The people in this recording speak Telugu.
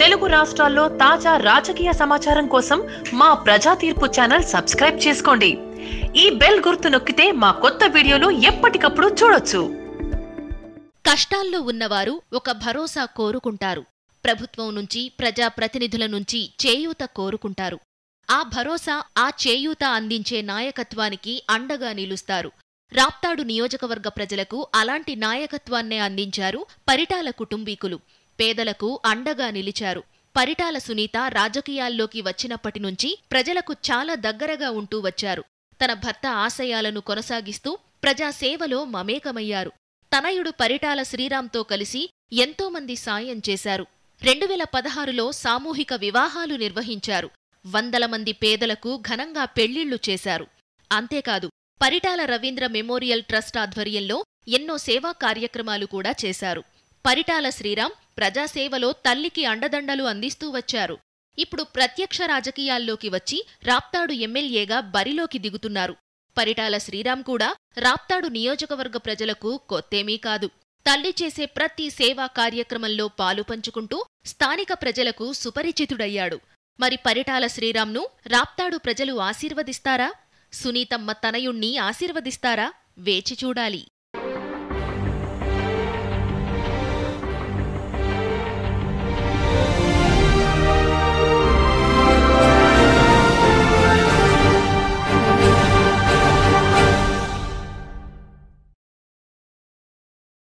తెలుగు రాష్ట్రాల్లో తాజా రాజకీయ సమాచారం కోసం మా ప్రజా తీర్పు ఛానల్ సబ్స్క్రైబ్ చేసుకోండి. ఈ బెల్ గుర్తు నొక్కితే మా కొత్త వీడియోలు ఎప్పటికప్పుడు చూడొచ్చు. కష్టాల్లో ఉన్నవారు ఒక భరోసా కోరుకుంటారు. ప్రభుత్వం నుంచి ప్రజా ప్రతినిధుల నుంచి చేయూత కోరుకుంటారు. ఆ భరోసా ఆ చేయూత అందించే నాయకత్వానికి అండగా నిలుస్తారు. రాప్తాడు నియోజకవర్గ ప్రజలకు అలాంటి నాయకత్వాన్నే అందించారు పరిటాల కుటుంబీకులు. పేదలకు అండగా నిలిచారు. పరిటాల సునీత రాజకీయాల్లోకి వచ్చినప్పటి నుంచి ప్రజలకు చాలా దగ్గరగా ఉంటూ వచ్చారు. తన భర్త ఆశయాలను కొనసాగిస్తూ ప్రజాసేవలో మమేకమయ్యారు. తనయుడు పరిటాల శ్రీరాంతో కలిసి ఎంతోమంది సాయం చేశారు. రెండు వేల పదహారులో సామూహిక వివాహాలు నిర్వహించారు. వందల మంది పేదలకు ఘనంగా పెళ్ళిళ్ళు చేశారు. అంతేకాదు పరిటాల రవీంద్ర మెమోరియల్ ట్రస్ట్ ఆధ్వర్యంలో ఎన్నో సేవా కార్యక్రమాలు కూడా చేశారు. పరిటాల శ్రీరాం ప్రజాసేవలో తల్లికి అండదండలు అందిస్తూ వచ్చారు. ఇప్పుడు ప్రత్యక్ష రాజకీయాల్లోకి వచ్చి రాప్తాడు ఎమ్మెల్యేగా బరిలోకి దిగుతున్నారు. పరిటాల శ్రీరామ్ కూడా రాప్తాడు నియోజకవర్గ ప్రజలకు కొత్తేమీ కాదు. తల్లి చేసే ప్రతి సేవా కార్యక్రమంలో పాలు పంచుకుంటూ స్థానిక ప్రజలకు సుపరిచితుడయ్యాడు. మరి పరిటాల శ్రీరామ్ను రాప్తాడు ప్రజలు ఆశీర్వదిస్తారా? సునీతమ్మ తనయుణ్ణి ఆశీర్వదిస్తారా? వేచి చూడాలి.